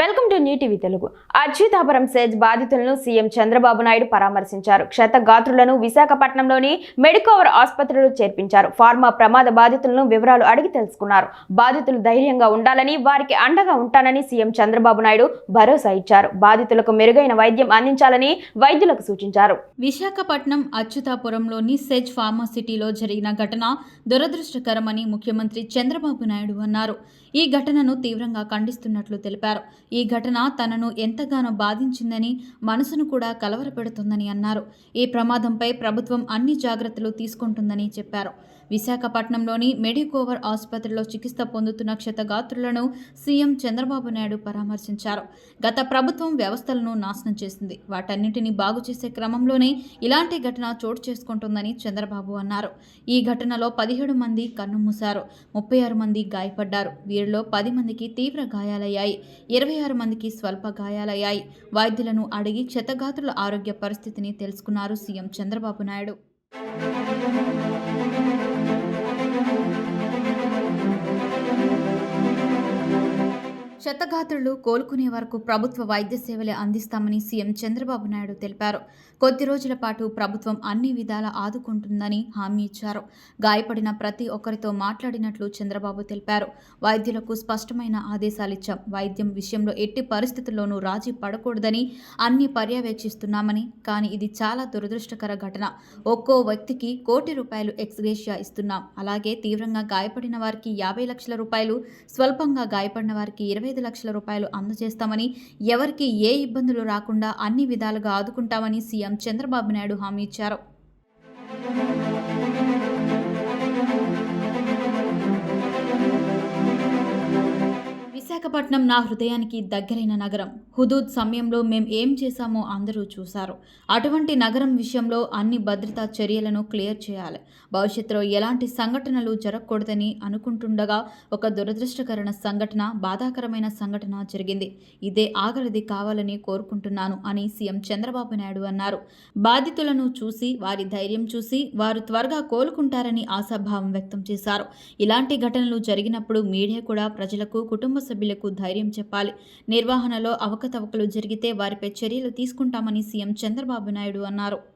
Welcome to new TV Telugu. Achyutapuram SEZ బాధితులను CM Chandrababu Naidu పరామర్శించారు. క్షతగాత్రులను విశాఖపట్నంలోని మెడికోవర్ ఆసుపత్రిలో చేర్పించారు. ఫార్మా ప్రమాద బాధితులను వివరాలు అడిగి తెలుసుకున్నారు. బాధితులు ధైర్యంగా ఉండాలని వారికి అండగా ఉంటానని సీఎం చంద్రబాబు నాయుడు భరోసా ఇచ్చారు. బాధితులకు మెరుగైన వైద్యం అందించాలని వైద్యులకు సూచించారు. విశాఖపట్నం అచ్యుతాపురంలోని సెజ్ ఫార్మాసిటీలో జరిగిన ఘటన దురదృష్టకరమని ముఖ్యమంత్రి చంద్రబాబు నాయుడు అన్నారు. ఈ ఘటనను తీవ్రంగా ఖండిస్తున్నట్లు తెలిపారు. ఈ ఘటన తనను ఎంతగానో బాధించిందని మనసును కూడా కలవరపెడుతుందని అన్నారు. ఈ ప్రమాదంపై ప్రభుత్వం అన్ని జాగ్రత్తలు తీసుకుంటుందని చెప్పారు. విశాఖపట్నంలోని మెడికోవర్ ఆసుపత్రిలో చికిత్స పొందుతున్న క్షతగాత్రులను సీఎం చంద్రబాబు నాయుడు పరామర్శించారు. గత ప్రభుత్వం వ్యవస్థలను నాశనం చేసింది. వాటన్నిటిని బాగు చేసే క్రమంలోనే ఇలాంటి ఘటన చోటు చేసుకుంటుందని చంద్రబాబు అన్నారు. ఈ ఘటనలో పదిహేడు మంది కన్నుమూశారు ముప్పై ఆరు మంది గాయపడ్డారు. వీరిలో పది మందికి తీవ్ర గాయాలయ్యాయి. ఇరవై ఆరు మందికి స్వల్ప గాయాలయ్యాయి. వైద్యులను అడిగి క్షతగాత్రుల ఆరోగ్య పరిస్థితిని తెలుసుకున్నారు CM Chandrababu Naidu. Thank you. క్షతగాత్రులు కోలుకునే వరకు ప్రభుత్వ వైద్య సేవలే అందిస్తామని సీఎం చంద్రబాబు నాయుడు తెలిపారు. కొద్ది రోజుల పాటు ప్రభుత్వం అన్ని విధాలా ఆదుకుంటుందని హామీ ఇచ్చారు. గాయపడిన ప్రతి ఒక్కరితో మాట్లాడినట్లు చంద్రబాబు తెలిపారు. వైద్యులకు స్పష్టమైన ఆదేశాలు ఇచ్చాం. వైద్యం విషయంలో ఎట్టి పరిస్థితుల్లోనూ రాజీ పడకూడదని అన్ని పర్యవేక్షిస్తున్నామని కానీ ఇది చాలా దురదృష్టకర ఘటన. ఒక్కో వ్యక్తికి కోటి రూపాయలు ఎక్స్గ్రేషియా ఇస్తున్నాం. అలాగే తీవ్రంగా గాయపడిన వారికి యాభై లక్షల రూపాయలు స్వల్పంగా గాయపడిన వారికి ఇరవై ఐదు లక్షల రూపాయలు అందజేస్తామని ఎవరికి ఏ ఇబ్బందులు రాకుండా అన్ని విధాలుగా ఆదుకుంటామని సీఎం చంద్రబాబు నాయుడు హామీ ఇచ్చారు. విశాఖపట్నం నా హృదయానికి దగ్గరైన నగరం. హుదూద్ సమయంలో మేం ఏం చేశామో అందరూ చూశారు. అటువంటి నగరం విషయంలో అన్ని భద్రతా చర్యలను క్లియర్ చేయాలి. భవిష్యత్తులో ఎలాంటి సంఘటనలు జరగకూడదని అనుకుంటుండగా ఒక దురదృష్టకరణ సంఘటన బాధాకరమైన సంఘటన జరిగింది. ఇదే ఆఖరిది కావాలని కోరుకుంటున్నాను అని సీఎం చంద్రబాబు నాయుడు అన్నారు. బాధితులను చూసి వారి ధైర్యం చూసి వారు త్వరగా కోలుకుంటారని ఆశాభావం వ్యక్తం చేశారు. ఇలాంటి ఘటనలు జరిగినప్పుడు మీడియా కూడా ప్రజలకు కుటుంబ సభ్యులకు ధైర్యం చెప్పాలి. నిర్వహణలో అవకతవకలు జరిగితే వారిపై చర్యలు తీసుకుంటామని సీఎం చంద్రబాబు నాయుడు అన్నారు.